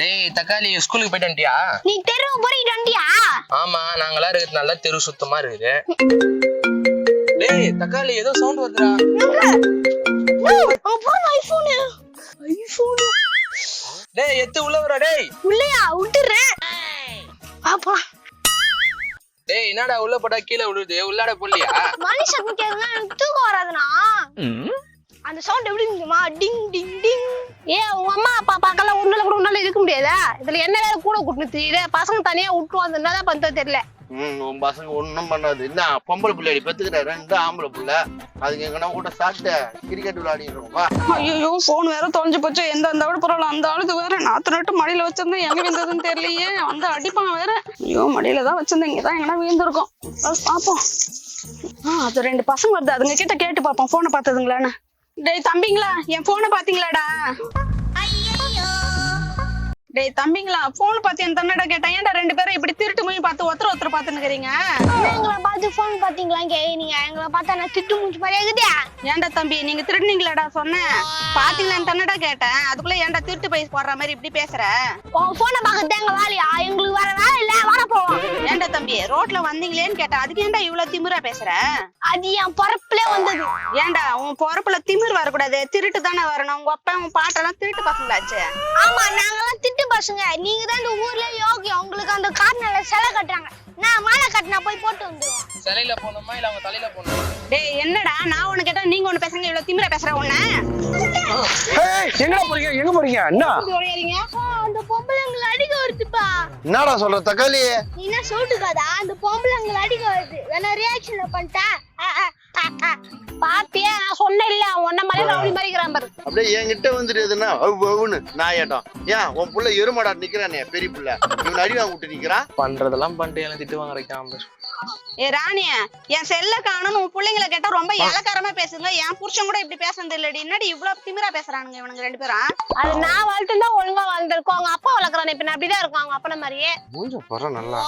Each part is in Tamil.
டேய் தக்காளி ஸ்கூலுக்கு போயிட்டு வந்துட்டியா? நீ தெருவு போறிட்டு வண்டியா ஆமா நாங்களாம் இருக்கிறதுனால தெரு சுத்தமா இருக்குது. டேய் தக்காளி ஏதோ சவுண்ட் வருதுடா. அப்புறம் ஐபோனு. ஐபோனு. டேய் எத்து உள்ள வர டேய். உள்ளையா? விட்டுறேன். பாப்பா டேய் என்னடா உள்ள போட்டா கீழே விழுது? உள்ளாட போடலையா? மனுஷன் எனக்கு தூக்கம் வராதுண்ணா. அந்த சவுண்ட் எப்படி இருந்துமா டிங் டிங் டிங் ஏ உங்க அம்மா அப்பா பார்க்கலாம் உன்னால கூட உன்னால இருக்க முடியாதா? இதுல என்ன வேற கூட கூட்டு தெரியுது பசங்க தனியா விட்டுருவோம் அது என்னதான் பண்ண தெரியல. ம் உன் பசங்க ஒண்ணும் பண்ணாது. என்ன பொம்பளை பிள்ளைடி பெத்துக்கிட்ட ரெண்டு ஆம்பளை புள்ள? அதுக்கு எங்கன்னா கூட சாப்பிட்ட கிரிக்கெட் விளையாடிட்டு வா. ஐயோ போன் வேற தொலைஞ்சு போச்சு. எந்த அந்த விட பரவாயில்ல. அந்த ஆளுக்கு வேற நாத்து நட்டு மடியில வச்சிருந்தேன் எங்க விழுந்ததுன்னு தெரியலையே. வந்து அடிப்பான் வேற. ஐயோ மடியில தான் வச்சிருந்தேன். இங்கதான் எங்கன்னா விழுந்திருக்கும். அது பாப்போம். ஆ அது ரெண்டு பசங்க வருது. அதுங்க கிட்ட கேட்டு பாப்போம். போனை பார்த்ததுங்களான்னு டேய் தம்பிங்களா என் போனை பாத்தீங்களாடா? டேய் தம்பிங்களா போன் பார்த்து என் தன்னடா கேட்டேன். ஏன்டா ரெண்டு பேரும் இப்படி திருட்டு மொழி பார்த்து ஒருத்தர் ஒருத்தர் பார்த்துன்னுக்கிறீங்க? எங்களை பார்த்து போன் பாத்தீங்களா கே நீங்க எங்களை பார்த்தா நான் திட்டு மூச்சு மாதிரி ஆகுதா ஏன்டா தம்பி நீங்க திருடுனீங்களாடா சொன்னேன். பாத்தீங்களான்னு தன்னடா கேட்டேன். அதுக்குள்ள ஏன்டா திருட்டு பைஸ் போடுற மாதிரி இப்படி பேசுற? உன் போனை பார்க்கறது எங்க வேலையா? எங்களுக்கு வேற வேலை இல்ல வர போவோம். ஏன்டா தம்பி ரோட்ல வந்தீங்களேன்னு கேட்டேன் அதுக்கு ஏன்டா இவ்வளவு திமிரா பேசுற? அது என் பொறப்புல வந்தது. ஏன்டா உன் பொறப்புல திமிர் வரக்கூடாது திருட்டு தானே வரணும் உங்க அப்பா உன் பாட்டெல்லாம் திருட்டு பசங்களாச்சு. ஆமா நாங்கெல்லாம் திட்டு பசங்க. நீங்க தான் இந்த ஊர்ல யோகி உங்களுக்கு அந்த கார்னர்ல சிலை கட்டுறாங்க. நான் மாலை கட்டினா போய் போட்டு வந்துருவோம். சிலையில போனோமா இல்ல அவங்க தலையில போனோமா டேய் என்னடா நான் ஒண்ணு கேட்டா நீங்க ஒண்ணு பேசுங்க இவ்வளவு திமிரா பேசுற உன்ன? ஏய், எங்கடா போறீங்க? எங்க போறீங்க? என்ன அந்த வருதுப்பா என்னடா சொல்ற தக்காளி? நீ என்ன சொல்லிட்டுக்காதா அந்த பொம்பளைங்களை அடிக்க வருது. வேணா ரியாக்ஷன்ல பண்ணிட்டேன் பாத்தியா? நான் சொன்னேன் இல்ல உன்ன மாதிரி ரவுடி மாதிரி பாரு. அப்படியே என்கிட்ட வந்துடுதுன்னா அவுன்னு நாயாட்டம். ஏன் உன் புள்ள எருமாடா நிக்கிறானே பெரிய புள்ள. இவன் அடி விட்டு நிக்கிறான். பண்றதெல்லாம் பண்ணிட்டு எல்லாம் திட்டு வாங்க ஏ ராணிய என் செல்ல காணும்னு உன் பிள்ளைங்களை கேட்டா ரொம்ப இலக்காரமா பேசுங்க என் புருஷன் கூட இப்படி பேசுனது இல்லடி. என்னடி இவ்வளவு திமிரா பேசுறானுங்க இவனுங்க ரெண்டு பேரும் அது நான் வளர்த்து தான் ஒழுங்கா வளர்ந்துருக்கோம் அவங்க அப்பா வளர்க்குறான் இப்ப நான் அப்படிதான் இருக்கும். அவங்க அப்பன மாதிரியே. மூஞ்ச பர நல்லா.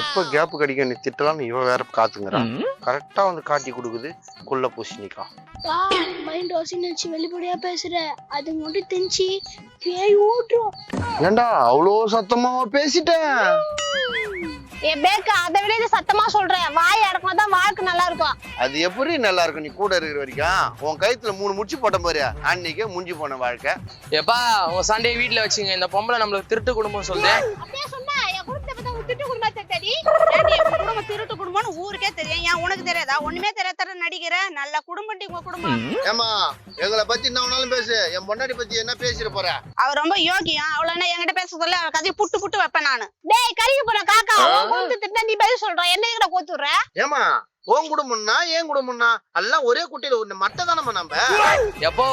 எப்ப கேப் கிடைக்கும் நீ திட்டலாம்னு இவன் வேற காத்துங்கிறான் கரெக்டா வந்து காட்டி கொடுக்குது குள்ள பூசணிக்கா மைண்ட் வாசி நினைச்சு வெளிப்படையா பேசுற. அது மட்டும் தெரிஞ்சு பேய் ஓட்டுரும் ஏண்டா அவ்வளோ சத்தமா பேசிட்டேன்? ஏ பேக்கு அதை விட இது சத்தமா சொல்றேன். வாய் அடக்கினா தான் வாழ்க்கை நல்லா இருக்கும் அது எப்படி நல்லா இருக்கும் நீ கூட இருக்கிற வரைக்கும். உன் கழுத்துல மூணு முடிச்சு போட்ட பாரு. அன்னைக்கே முடிஞ்சு போன வாழ்க்கை. எப்பா உங்க சண்டையை வீட்டுல வச்சுங்க. இந்த பொம்பளை நம்மளுக்கு திருட்டு குடும்பம் சொல்லுது என் குடும்பத்தை திட்டு உங்க குடும்பம் திருட்டு குடும்பம்னு ஊருக்கே தெரியும். ஏன் உனக்கு தெரியாதா? ஒண்ணுமே தெரியாத நடிக்கிற. நல்ல குடும்பம்டி உங்க குடும்பம். ஏமா எங்களை பத்தி என்ன வேணாலும் பேசு. என் பொண்டாடி பத்தி என்ன பேசிட போற? அவ ரொம்ப யோகியம் அவள என்ன என்கிட்ட பேச சொல்ல? அவ கதையை புட்டு புட்டு வைப்பேன் நானு. டேய் கறிக்கு போன காக்கா. உன் குடும்பத்தை திட்டினா நீ பதில் சொல்ற. என்ன கிட்ட கோத்துடுற ஏமா உன் குடும்பம்னா என் குடும்பம்னா எல்லாம் ஒரே குட்டியில ஒண்ணு மட்டை தானம்மா நம்ம? எப்போ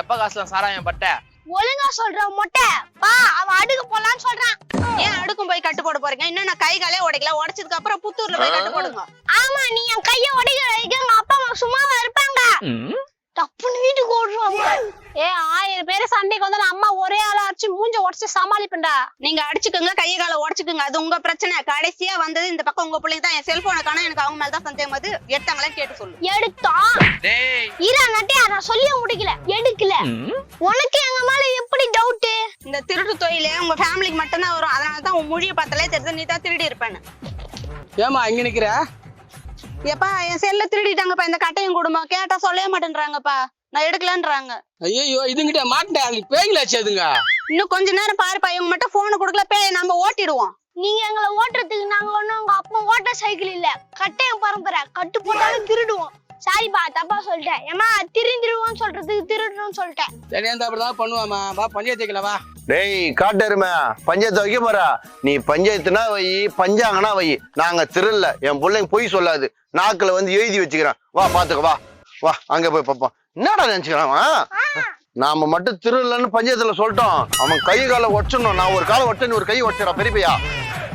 எப்ப காசுல சாராயம் பட்ட? ஒழுங்கா சொல்ற மொட்டை. பா அவன் அடுக்க போலான்னு சொல்றான். ஏன் அடுக்கும் போய் கட்டு போட போறீங்க? இன்னும் நான் கை காலே உடைக்கல. உடைச்சதுக்கு அப்புறம் புத்தூர்ல போய் கட்டு போடுங்க. ஆமா நீ என் கைய உடைக்கிற வரைக்கும் எங்க அப்பா அம்மா சும்மாவா இருப்பாங்க. டப்புன்னு வீட்டுக்கு ஓடுறாங்க. ஏ ஆயிரம் பேரு சண்டைக்கு வந்து அம்மா ஒரே ஆளா அடிச்சு மூஞ்ச உடச்சு சமாளிப்பேன்டா. நீங்க அடிச்சுக்கோங்க கையை காலை உடைச்சுக்குங்க. அது உங்க பிரச்சனை. கடைசியா வந்தது இந்த பக்கம் உங்க பிள்ளைங்க தான். என் செல்போனை காண எனக்கு அவங்க மேல தான் சந்தேகம் அது எடுத்தாங்களே கேட்டு சொல்லு. எடுத்தோம் ஈரா நட்டையா நான் சொல்லியே முடிக்கல. உனக்கு எங்க மேல எப்படி டவுட் இந்த திருட்டு தொழில உங்க ஃபேமிலிக்கு மட்டும்தான் வரும். அதனால தான் உன் மொழியை பார்த்தாலே தெரிஞ்சு நீ தான் திருடி இருப்பேன்னு. ஏமா இங்க நிக்கிற? ஏப்பா என் செல்ல திருடிட்டாங்கப்பா. இந்த கட்டையும் குடும்பம் கேட்டா சொல்லவே மாட்டேன்றாங்கப்பா. நான் எடுக்கலன்றாங்க. ஐயோ இதுங்கிட்ட மாட்டேன் அங்க பேய்களாச்சு அதுங்க? இன்னும் கொஞ்ச நேரம் பாருப்பா. இவங்க மட்டும் போனை கொடுக்கல பேய நம்ம ஓட்டிடுவோம். நீங்க எங்களை ஓட்டுறதுக்கு நாங்க ஒண்ணும் உங்க அப்பா ஓட்ட சைக்கிள் இல்ல. கட்டையம் பரம்பரை. கட்டு போட்டாலும் திருடுவோம். சாரிப்பா தப்பா சொல்லிட்டேன். ஏமா திருந்திருவோம் சொல்றதுக்கு திருடணும்னு சொல்லிட்டேன். சரியா இருந்தா அப்படிதான் பண்ணுவாமா வா பஞ்சாயத்துக்கல வா. டேய் காட்டெருமை பஞ்சாயத்து வைக்க போறா. நீ பஞ்சாயத்துனா வை பஞ்சாங்கனா வை. நாங்க திருல்ல என் பிள்ளைங்க பொய் சொல்லாது. நாக்குல வந்து எழுதி வச்சுக்கிறேன். வா பாத்துக்க வா. வா அங்க போய் பாப்போம். என்னடா நினைச்சுக்கிறான்? நாம மட்டும் திருல்லன்னு பஞ்சாயத்துல சொல்லிட்டோம். அவன் கை காலை ஒட்டணும். நான் ஒரு காலை ஒட்ட நீ ஒரு கை ஒட்டுறா பெரிய பையா.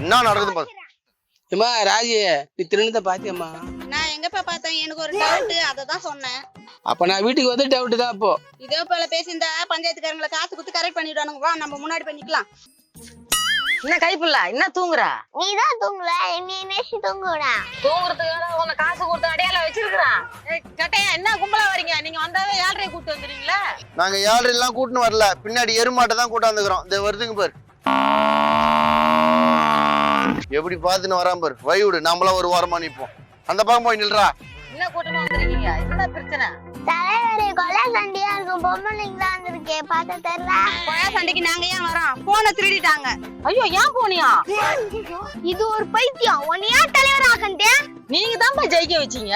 என்ன நடக்குது பாரு. ஏமா ராஜி நீ திருநத்தை பாத்தியம்மா? நான் எங்கப்பா பார்த்தேன்? எனக்கு ஒரு டவுட் அதை தான் சொன்னேன். அப்ப நான் வீட்டுக்கு வந்து டவுட் தான் அப்போ இதே போல பேசியிருந்தா பஞ்சாயத்துக்காரங்களை காசு கொடுத்து கரெக்ட் பண்ணிடுவானுங்க வா நம்ம முன்னாடி பண்ணிக்கலாம் என்ன கைப்புள்ள என்ன தூங்குறா? நீ தான் தூங்கல. நீ நேசி தூங்குடா தூங்குறதுக்கு உன்னை காசு கொடுத்து அடையாள வச்சிருக்கிறான். கட்டையா என்ன கும்பலா வரீங்க? நீங்க வந்தாவே ஏழரை கூட்டு வந்துடுறீங்களா? நாங்க யாரும் எல்லாம் கூட்டின்னு வரல. பின்னாடி எருமாட்டை தான் கூட்டாந்துக்கிறோம் இந்த வருதுங்க பாரு. எப்படி பார்த்துன்னு வரான் பாரு. வை விடு. நம்மளாம் ஒரு வாரமா நிப்போம். அந்த பக்கம் போய் நில்றா. என்ன கூட்டமா வந்திருக்கீங்க? என்ன பிரச்சனை? தலைவரே கொலை சண்டையா இருக்கும். பொம்பளைங்க தான் வந்திருக்கேன் பார்த்து தெரியல கொயா சண்டைக்கு நாங்க ஏன் வரோம்? போனை திருடிட்டாங்க. ஐயோ ஏன் போனியா இது ஒரு பைத்தியம். உன்னை ஏன் தலைவர் நீங்க தான்ப்பா ஜெயிக்க வச்சீங்க.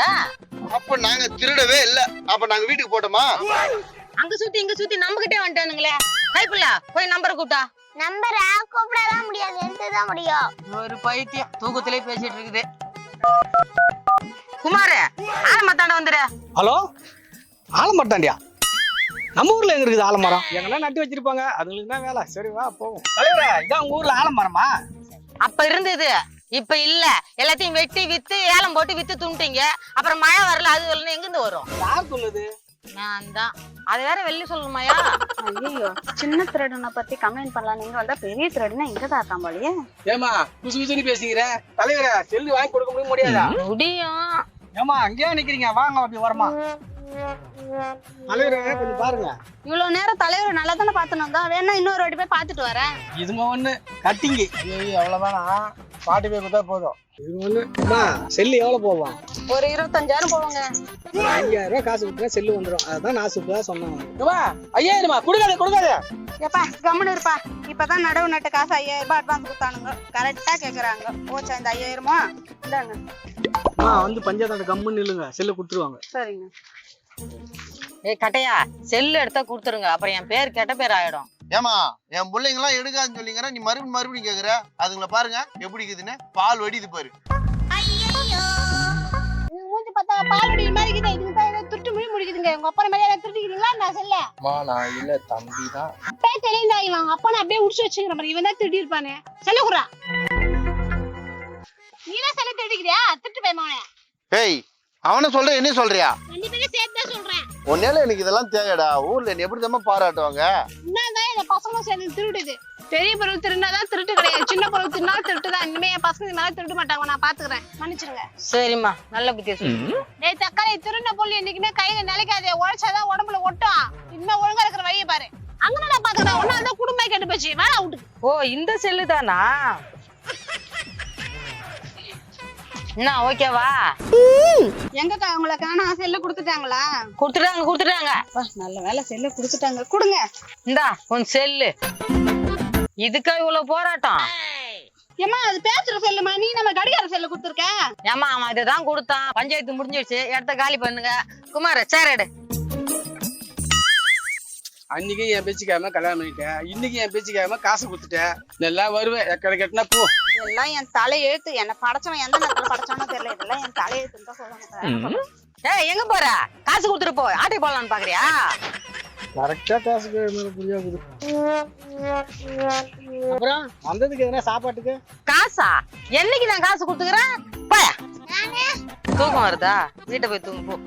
அப்ப நாங்க திருடவே இல்ல. அப்ப நாங்க வீட்டுக்கு போட்டோமா? அங்க சுத்தி இங்க சுத்தி நம்ம கிட்டே வந்துட்டானுங்களே கைப்புள்ள போய் நம்பரை கூப்பிட்டா. நம்பரை கூப்பிடலாம் முடியாது. எடுத்துதான் முடியும். ஒரு பைத்தியம். தூக்கத்திலே பேசிட்டு இருக்குது. குமாரு ஆரம்பத்தாண்ட வந்துரு. ஹலோ? ஆலமரத்தாண்டியா? நம்ம ஊர்ல எங்க இருக்குது ஆலமரம்? எங்கன்னா நட்டு வச்சிருப்பாங்க அதுங்களுக்கு தான் வேலை. சரி வா போவோம். தலைவரே இதான் உங்க ஊர்ல ஆலமரமா? அப்ப இருந்தது இப்ப இல்ல. எல்லாத்தையும் வெட்டி வித்து ஏலம் போட்டு வித்து துண்டிங்க அப்புறம் மழை வரல அது வரல எங்க இருந்து வரும்? யார் சொல்லுது? நான் தான் அது வேற வெளில சொல்லணுமாயா? ஐயோ சின்ன திருடனை பத்தி கம்ப்ளைண்ட் பண்ணலாம். நீங்க வந்தா பெரிய திருடனா இங்க தான் இருக்கான் போலயே. ஏமா குசு குசுன்னு பேசிக்கிற? தலைவரே செல்லு வாங்கி கொடுக்க முடிய முடியாதா? முடியும். ஏமா அங்கேயே நிக்கிறீங்க? வாங்க அப்படி வரமா. தலைவரே கொஞ்சம் பாருங்க. இவ்வளவு நேரம் தலைவர் நல்லா தானே பாத்துன்னு வந்தோம் வேணா இன்னொரு வாட்டி போய் பாத்துட்டு வரேன். இதுங்க ஒண்ணு கட்டிங்கு அவ்வளவுதானா? பாட்டு போய் கொடுத்தா போதும். இது ஒண்ணு. அம்மா செல்லு எவ்வளவு போவோம் ஒரு இருபத்தஞ்சாயிரம் போவாங்க ஐயாயிரம் ரூபாய் காசு கொடுத்தா செல்லு வந்துடும் அதான் நான் சூப்பரா சொன்னாங்க ஐயாயிரமா? கொடுக்காத கொடுக்காத. ஏப்பா கம்முன்னு இருப்பா. இப்பதான் நடவு நட்டு காசு ஐயாயிரம் ரூபாய் அட்வான்ஸ் கொடுத்தானுங்க கரெக்டா கேக்குறாங்க. போச்சா இந்த ஐயாயிரமா? இந்தாங்க. அம்மா வந்து பஞ்சாயத்து கம்முன்னு நில்லுங்க. செல்லு கொடுத்துருவாங்க. சரிங்க. ஏய் கட்டையா செல்லு எடுத்தா கொடுத்துருங்க. அப்புறம் என் பேர் கெட்ட பேர் ஆயிடும். ஏமா என் பிள்ளைங்க எல்லாம் எடுக்காதுன்னு சொல்லிங்கிற நீ மறுபடியும் மறுபடியும் கேக்குற? அதுங்களை பாருங்க எப்படி இருக்குதுன்னு. பால் வடிது பாரு. மூஞ்சி பார்த்தா பால் வடி மாதிரி இருக்குது. இதுக்கு தான் ஏதோ துட்டு மொழி முடிக்குதுங்க. உங்க அப்பா மாதிரி ஏதாவது திருடிக்கிறீங்களா நான் சொல்ல? நான் இல்ல தம்பி தான். அப்பே தெரியுதா இவன். அப்பா நான் அப்படியே உடிச்சு வச்சுக்கிற மாதிரி இவன் தான் திருடி இருப்பானே. செல்ல குறா நீ தான் செல்ல திருடிக்கிறியா? திருட்டு பயமானே ஏய் அவனை சொல்ற என்ன சொல்றியா? ரெண்டு பேரும் சேர்த்து சொல்றேன். உன்னால எனக்கு இதெல்லாம் தேவைடா ஊர்ல என்ன எப்படி தான் பாராட்டுவாங்க? என்னதான் இந்த பசங்களும் சேர்ந்து திருடுது. பெரிய பொருள் திருடினாதான் திருட்டு கிடையாது. சின்ன பொருள் திருடினாலும் திருட்டு தான் இனிமே என் பசங்க இது மேல திருட மாட்டாங்க. நான் பாத்துக்கிறேன். மன்னிச்சிருங்க. சரிம்மா. நல்ல புத்திய சொல்லு டேய் தக்காளி திருடின பொருள் என்னைக்குமே கையில நிலைக்காதே. உழைச்சாதான் உடம்புல ஒட்டும் இனிமே ஒழுங்கா இருக்கிற வழியை பாரு. அங்க நான் பாத்துக்கிறேன் ஒன்னா தான் குடும்பம் கெட்டு போச்சு. வேணா விட்டு ஓ இந்த செல்லு தானா என்ன ஓகேவா? எங்கக்கா உங்களை காணா செல்லு கொடுத்துட்டாங்களா? கொடுத்துட்டாங்க கொடுத்துட்டாங்க. நல்ல வேலை செல்லு கொடுத்துட்டாங்க. கொடுங்க. இந்தா உன் செல்லு. இதுக்கா இவ்வளவு போராட்டம்? ஏமா அது பேசுற செல்லுமா? நீ நம்ம கடிகார செல்லு கொடுத்துருக்க. ஏமா அவன் இதுதான் கொடுத்தான். பஞ்சாயத்து முடிஞ்சிடுச்சு இடத்த காலி பண்ணுங்க. குமார் சேர் எடு. அன்னைக்கு என் பேச்சு கேம கல்யாணம் பண்ணிட்டேன் இன்னைக்கு என் பேச்சு கேம காசு கொடுத்துட்டேன். நல்லா வருவேன். எக்கடை கட்டினா போ. இதெல்லாம் என் தலை எழுத்து. என்ன படைச்சவன் எந்த நேரத்துல படைச்சானோ தெரியல. இதெல்லாம் என் தலை எழுத்துன்னு தான் சொல்லணும் ஏய் எங்க போற? காசு கொடுத்துட்டு போ. ஆட்டை போடலாம்னு பாக்குறியா? கரெக்டா காசு மேல புரியாது அப்புறம் வந்ததுக்கு எதனா சாப்பாட்டுக்கு? காசா? என்னைக்கு நான் காசு கொடுத்துக்கிறேன்? போய. தூக்கம் வருதா? வீட்டை போய் தூங்கு போ.